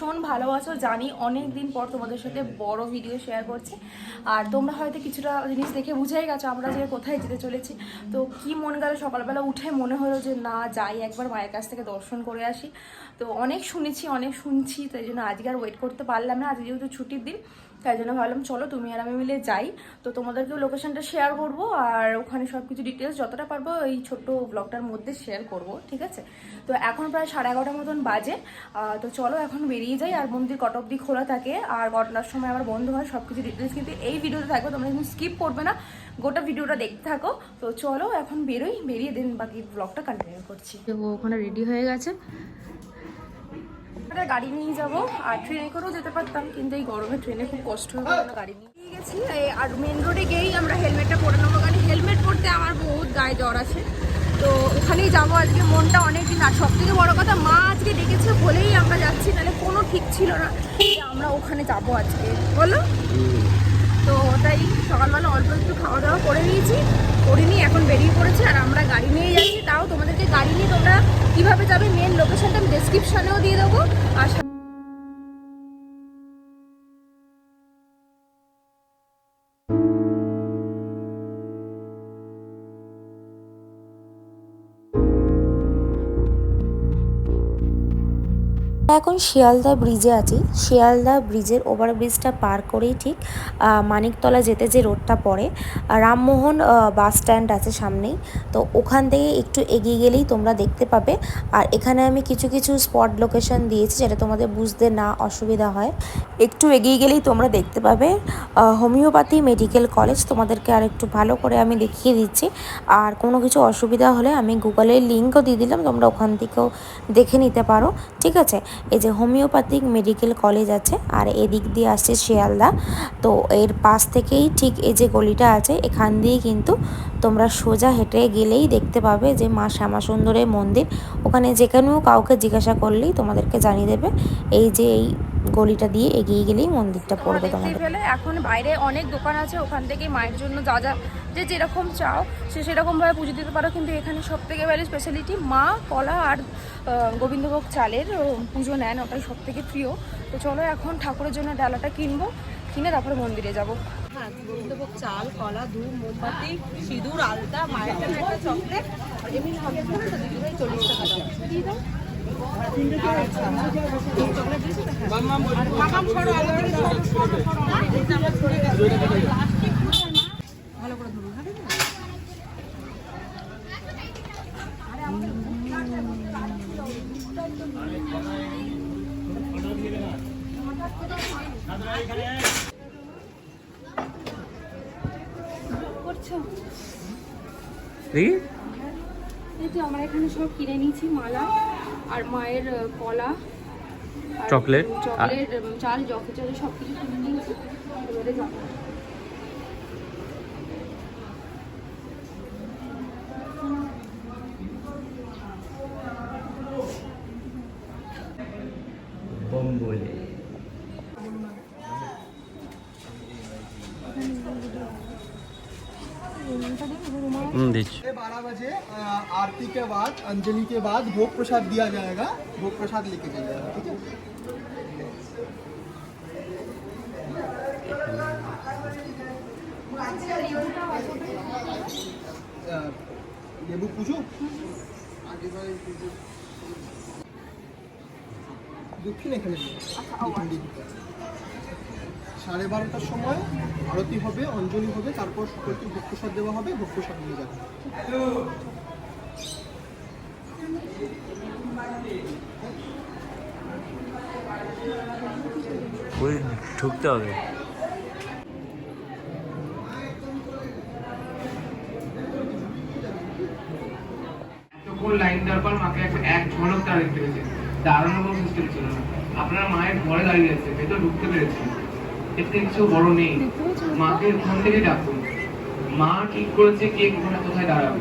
ভীষণ ভালোবাসো, জানি অনেক দিন পর তোমাদের সাথে বড় ভিডিও শেয়ার করছি। আর তোমরা হয়তো কিছুটা জিনিস দেখে বুঝেই গেছো আমরা যে কোথায় যেতে চলেছি। তো কি মন গেল? সকালবেলা উঠে মনে হলো যে না, যাই একবার মায়ের কাছ থেকে দর্শন করে আসি। তো অনেক শুনেছি, অনেক শুনছি, তাই জন্য আজকে আর ওয়েট করতে পারলাম না। আজ যেহেতু ছুটির দিন তাই জন্য ভাবলাম, চলো তুমি আর আমি মিলে যাই। তো তোমাদেরকেও লোকেশনটা শেয়ার করব, আর ওখানে সব কিছু ডিটেলস যতটা পারব এই ছোট্ট ব্লগটার মধ্যে শেয়ার করব, ঠিক আছে? তো এখন প্রায় সাড়ে এগারোটার মতন বাজে। তো চলো এখন বেরিয়ে যাই, আর মন্দির কট অব্দি খোলা থাকে, আর কটার সময় আবার বন্ধ হয় সব কিছু ডিটেলস কিন্তু এই ভিডিওতে থাকবে, তোমরা কিন্তু স্কিপ করবে না, গোটা ভিডিওটা দেখতে থাকো। তো চলো এখন বেরোই, বেরিয়ে দিন বাকি ব্লগটা কন্টিনিউ করছি। ওখানে রেডি হয়ে গেছে। আমরা গাড়ি নিয়ে যাব। আর ট্রেনে করেও যেতে পারতাম, কিন্তু এই গরমে ট্রেনে খুব কষ্ট হবে গাড়ি নিয়ে। গেছি আর মেন রোডে গিয়েই আমরা হেলমেটটা পরে নেব। কারণ হেলমেট পরতে আমার বহুত গায়ে জ্বর আছে। তো ওখানেই যাব আজকে। মনটা অনেক দিন আর সব থেকে বড়ো কথা, মা আজকে ডেকেছে বলেই আমরা যাচ্ছি তাহলে কোনো ঠিক ছিল না আমরা ওখানে যাব আজকে। বলো? তো তাই সকালবেলা অল্প একটু খাওয়া দাওয়া করে নিয়েছি। করে নিয়ে এখন বেরিয়ে পড়েছি আর আমরা গাড়ি নিয়ে যাচ্ছি। তাও তোমাদেরকে গাড়ি নিয়ে তোমরা কীভাবে যাবে মেন লোকেশনটা আমি ডেসক্রিপশানেও দিয়ে দেবো। আর এখন শিয়ালদা ব্রিজে আছি। শিয়ালদা ব্রিজের ওভারব্রিজটা পার করেই ঠিক মানিকতলা যেতে যে রোডটা পড়ে রামমোহন বাস স্ট্যান্ড আছে সামনেই। তো ওখান থেকে একটু এগিয়ে গেলেই তোমরা দেখতে পাবে। আর এখানে আমি কিছু কিছু স্পট লোকেশন দিয়েছি যেটা তোমাদের বুঝতে না অসুবিধা হয়। একটু এগিয়ে গেলেই তোমরা দেখতে পাবে। হোমিওপ্যাথি, মেডিকেল কলেজ তোমাদেরকে আর একটু ভালো করে আমি দেখিয়ে দিচ্ছি। আর কোনো কিছু অসুবিধা হলে আমি গুগলের লিঙ্কও দিয়ে দিলাম, তোমরা ওখান থেকেও দেখে নিতে পারো। ঠিক আছে? এই যে হোমিওপ্যাথিক মেডিকেল কলেজ আছে, আর এদিক দিয়ে আসছে শিয়ালদা। তো এর পাশ থেকেই ঠিক এই যে গলিটা আছে, এখান দিয়ে কিন্তু তোমরা সোজা হেঁটে গেলেই দেখতে পাবে যে মা শ্যামা শ্যামাসুন্দরের মন্দির। ওখানে যে যেখানেও কাউকে জিজ্ঞাসা করলেই তোমাদেরকে জানিয়ে দেবে। এই যে এই গলিটা দিয়ে এগিয়ে গেলেই মন্দিরটা পড়বে তোমাদের। এখন বাইরে অনেক দোকান আছে ওখান থেকে মায়ের জন্য যা যা যে যেরকম চাও সে সেরকমভাবে পুজো দিতে পারো। কিন্তু এখানে সব থেকে বেশি স্পেশালিটি মা কলা আর গোবিন্দভোগ চালের পুজো নেন ওটাই সব থেকে প্রিয়। তো চলো এখন ঠাকুরের জন্য ডালাটা কিনবো। কিনে তারপরে মন্দিরে যাব হ্যাঁ চাল কলা ধূপ মোমবাতি সিঁদুর আলতা মায়ের একটা চকলেট এমনি সবজি করে আচ্ছা, তো? হ্যাঁ। আর মাখাম ছড়ো, আলুর ছড়ো, ছড়ো, ছড়ো। এইটা আমরা ছড়ে গেছি। ভালো করে ধরুন হ্যাঁ দিদি? দেখি। এই তো আমরা এখানে সব কিনে নিয়েছি মালা আর মায়ের কলা চকলেট, চকলেট চাল জকে চালে সব কিছু কিনে নিয়েছি এবারে যাব। बीच बारह बजे आरती के बाद अंजलि के बाद भोग प्रसाद दिया जाएगा। भोग प्रसाद लेके जाएगा ठीक है? ये बुक पूछो। दुखी नहीं खेल সাড়ে বারোটার সময় আরতি হবে অঞ্জলি হবে তারপর সকলকে ভোগ প্রসাদ দেওয়া হবে ভোগ প্রসাদ নিয়ে যাবে। ওই ঢুকতে হবে। এতক্ষণ লাইন পর মাকে এক ঝলক তারা দেখতে পেয়েছে। দাঁড়ানো কোনো সিস্টেম ছিল। না আপনারা মায়ের ঘরে দাঁড়িয়ে আছে ভেতর ঢুকতে পেরেছে। থেকে কিছু বড় নেই। মাকে ওখান থেকে ডাকুন। মা ঠিক করেছে কে কোথায় কোথায় দাঁড়াবে।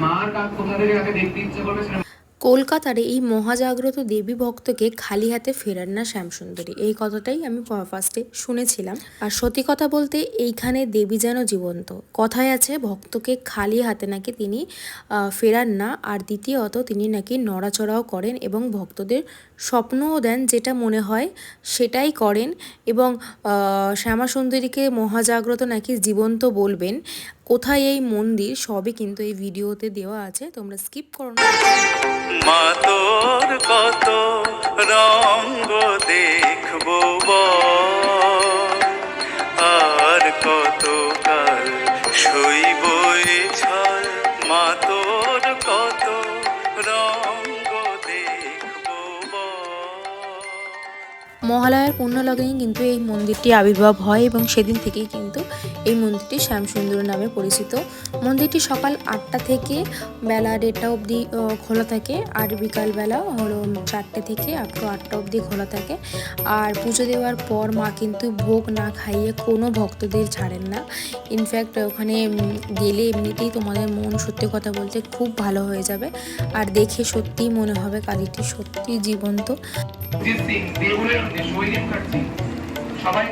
মার কাক কোথা থেকে কাকে দেখতে ইচ্ছে করবে সেটা কলকাতার এই মহাজাগ্রত দেবী ভক্তকে খালি হাতে ফেরান না শ্যামসুন্দরী। এই কথাটাই আমি ফার্স্টে শুনেছিলাম। আর সত্যি কথা বলতে এইখানে দেবী যেন জীবন্ত। কথায় আছে, ভক্তকে খালি হাতে নাকি তিনি ফেরান না। আর দ্বিতীয়ত, তিনি নাকি নড়াচড়াও করেন এবং ভক্তদের স্বপ্নও দেন যেটা মনে হয় সেটাই করেন এবং শ্যামাসুন্দরীকে মহাজাগ্রত নাকি জীবন্ত বলবেন। কোথায় এই মন্দির? সবই কিন্তু এই ভিডিওতে দেওয়া আছে। তোমরা স্কিপ করো না। মা তোর কত রঙ্গ দেখব আর কত কাল ছল মা তোর কত রঙ্গ দেখব। মহালয়ার পূর্ণ লগনেই কিন্তু এই মন্দিরটি আবির্ভাব হয় এবং সেদিন থেকেই কিন্তু এই মন্দিরটি শ্যামসুন্দর নামে পরিচিত মন্দিরটি সকাল আটটা থেকে বেলা দেড়টা অবধি খোলা থাকে আর বিকালবেলা হলো চারটে থেকে আপ টু আটটা অবধি খোলা থাকে। আর পুজো দেওয়ার পর মা কিন্তু ভোগ না খাইয়ে কোনো ভক্তদের ছাড়েন না। ইনফ্যাক্ট ওখানে গেলে এমনিতেই তোমাদের মন সত্যি কথা বলতে খুব ভালো হয়ে যাবে। আর দেখে সত্যিই মনে হবে কালীটি সত্যি জীবন্ত। সবাই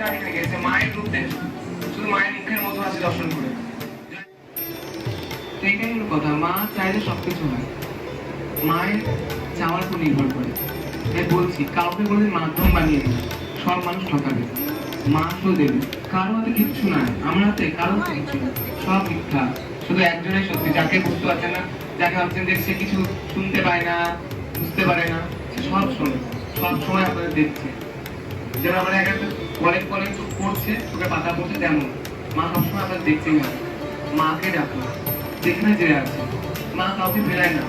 মায়ের রূপ শুধু মায়ের মুখের মতো আছে দর্শন করে। তো এটাই হলো কথা। মা চাইলে সবকিছু হয়। মায়ের চাওয়ার উপর নির্ভর করে। তাই বলছি, কাউকে কোনোদিন মাধ্যম বানিয়ে দিন সব মানুষ ঠকাবে। মা শুধু দেবে কারও হাতে কিচ্ছু নাই। আমার হাতে কারও হাতে কিচ্ছু সব মিথ্যা। শুধু একজনের সত্যি। যাকে বুঝতে পারছেন না, যাকে ভাবছেন যে সে কিছু শুনতে পায় না, বুঝতে পারে না, সে সব শোনে। সব সময় আপনাদের দেখছে। যেমন আমরা একটা কলেজ কলেজ পড়ছে তোকে পাতা পড়ছে, তেমন। মা সবসময় আপনাদের দেখছেই না। মাকে ডাকো। যেখানে যে আছে। মা কাউকে ফেরায় না।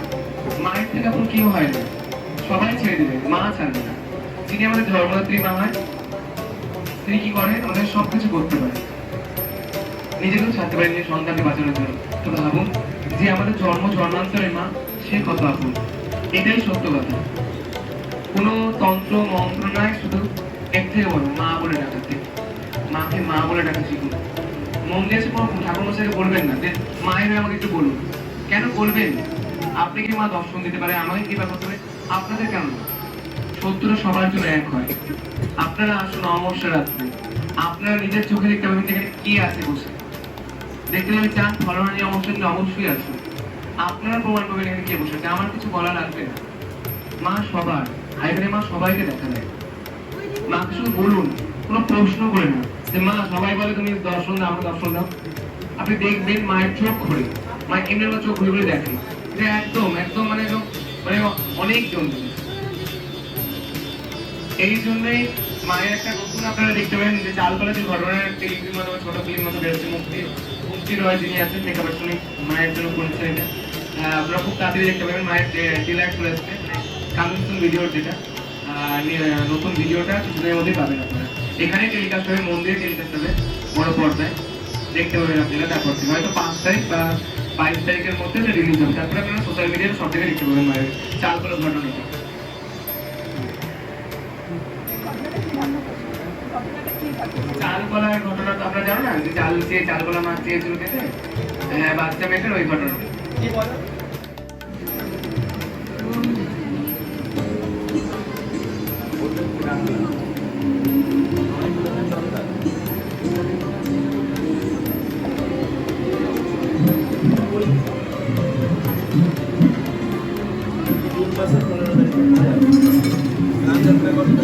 মায়ের থেকে এখন কেউ হয় না। সবাই ছেড়ে দেবে, মা ছাড়বে না। যিনি আমাদের ধর্মদাত্রী মা হয়, তিনি কি করেন? আমাদের সবকিছু করতে পারে। নিজেকেও ছাড়তে পারে নিজের সন্তানকে বাঁচানোর জন্য। তো ভাবুন, যে আমাদের জন্ম জন্মান্তরের মা, সে কত আপন। এটাই সত্য কথা। কোনো তন্ত্র, মন্ত্র নয়, শুধু এর থেকে বলো, মা বলে ডাকাতে। মাকে মা বলে ডাকা শিখুন। মন দিয়েছে কোনো ঠাকুর মশাইকে বলবেন না যে মায়ের হয়ে আমাকে একটু বলুন কেন বলবেন আপনি কি মা দর্শন দিতে পারে আমাকে কি ব্যাপার করে আপনাদের কেন না? সবার জন্য এক হয় আপনারা আসুন অমাবস্যা রাত্রে আপনারা নিজের চোখে দেখতে পাবেন যে এখানে কি আছে বসে দেখতে পাবেন চান নিয়ে অবশ্যই কিন্তু অবশ্যই আসুন আপনারা প্রমাণ পাবেন এখানে কে বসে আমার কিছু বলা লাগবে না মা সবার এখানে মা সবাইকে দেখা দেয় মাকে শুধু বলুন, কোনো প্রশ্ন করে না যে মা সবাই বলে তুমি দর্শন দাও আমাকে দর্শন দাও। আপনি দেখবেন মায়ের চোখ ঘুরে মা এমনি আমার চোখ ঘুরে ঘুরে দেখে। একদম একদম মানে মানে অনেক এই জন্যই মায়ের একটা নতুন আপনারা দেখতে পাবেন, যে চালতলা যে ছোট ফিল্ম মতো বেরোচ্ছে মুক্তি মুক্তি রয় যিনি আছেন মেকআপ মায়ের জন্য করেছেন এটা আপনারা খুব তাড়াতাড়ি দেখতে পাবেন, মায়ের ডিলাইট চলে আসছে কামিং ভিডিওর যেটা নতুন ভিডিওটা কিছুদিনের মধ্যেই পাবেন আপনারা। এখানে টেলিকাস্ট হবে মন্দিরে টেলিকাস্ট হবে বড় পর্দায় দেখতে পাবেন আপনারা, তারপর থেকে। হয়তো পাঁচ তারিখ বা বাইশ তারিখের মধ্যে রিলিজ হবে। তারপরে আপনারা সোশ্যাল মিডিয়ায় সব জায়গায় দেখতে পাবেন মায়ের চালতলা ঘটনাটা চাল কলার ঘটনা তো আপনারা জানো না? যে চাল চেয়ে চাল কলা মাছ চেয়েছিল খেতে? হ্যাঁ বাচ্চা মেয়েটার ওই মাসের পনেরো তারিখ যাত্রা করতে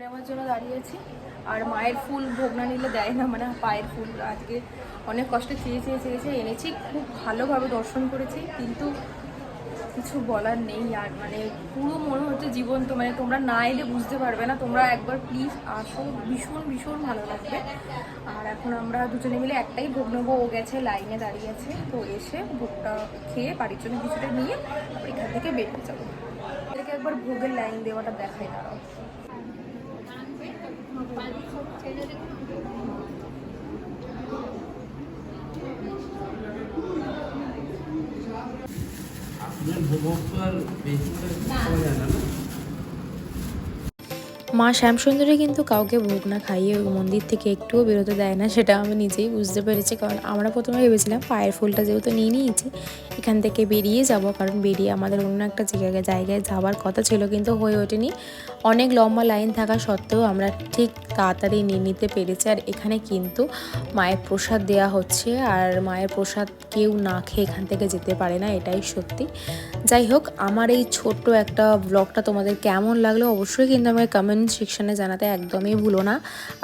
নেওয়ার জন্য দাঁড়িয়েছি আর মায়ের ফুল ভোগ না নিলে দেয় না মানে পায়ের ফুল। আজকে অনেক কষ্টে চেয়ে চেয়ে চেয়েছে এনেছি। খুব ভালোভাবে দর্শন করেছি। কিন্তু কিছু বলার নেই আর মানে পুরো মনে হচ্ছে জীবন তো মানে তোমরা না এলে বুঝতে পারবে না। তোমরা একবার প্লিজ আসো, ভীষণ ভীষণ ভালো লাগবে। আর এখন আমরা দুজনে মিলে একটাই ভোগ নেব। ও গেছে, লাইনে দাঁড়িয়ে আছে, তো এসে ভোগটা খেয়ে বাড়ির জন্য কিছুটা নিয়ে তারপর এখান থেকে বেরিয়ে যাব। এদেরকে একবার ভোগের লাইন দেওয়াটা দেখাই, দাঁড়াও। মা শ্যামসুন্দরী কিন্তু কাউকে ভোগ না খাইয়ে ওই মন্দির থেকে একটুও বেরোতে দেয় না সেটা আমি নিজেই বুঝতে পেরেছি। কারণ আমরা প্রথমে ভেবেছিলাম পায়ের ফুলটা যেহেতু নিয়ে নিয়েছি এখান থেকে বেরিয়ে যাব, কারণ বেরিয়ে আমাদের অন্য একটা জায়গায় জায়গায় যাওয়ার কথা ছিল, কিন্তু হয়ে ওঠেনি। অনেক লম্বা লাইন থাকা সত্ত্বেও আমরা ঠিক তাড়াতাড়ি নিয়ে নিতে পেরেছি। আর এখানে কিন্তু মায়ের প্রসাদ দেওয়া হচ্ছে, আর মায়ের প্রসাদ কেউ না খেয়ে এখান থেকে যেতে পারে না, এটাই সত্যি। যাই হোক, আমার এই ছোট্ট একটা ব্লগটা তোমাদের কেমন লাগল অবশ্যই কিন্তু আমাকে কমেন্ট সেকশানে জানাতে একদমই ভুলো না।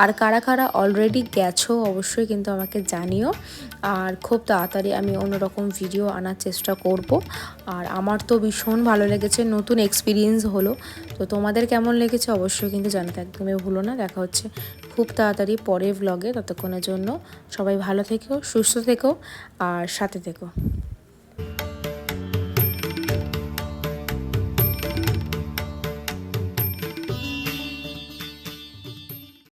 আর কারা কারা অলরেডি গেছো, অবশ্যই কিন্তু আমাকে জানিও। আর খুব তাড়াতাড়ি আমি অন্যরকম ভিডিও আনার চেষ্টা করব। আর আমার তো ভীষণ ভালো লেগেছে, নতুন এক্সপিরিয়েন্স হলো। তো তোমাদের কেমন লেগেছে অবশ্যই কিন্তু জানাতে একদমই ভুলো না। দেখা হচ্ছে খুব তাড়াতাড়ি পরের ব্লগে ততক্ষণের জন্য সবাই ভালো থেকো, সুস্থ থেকো, আর সাথে থেকো।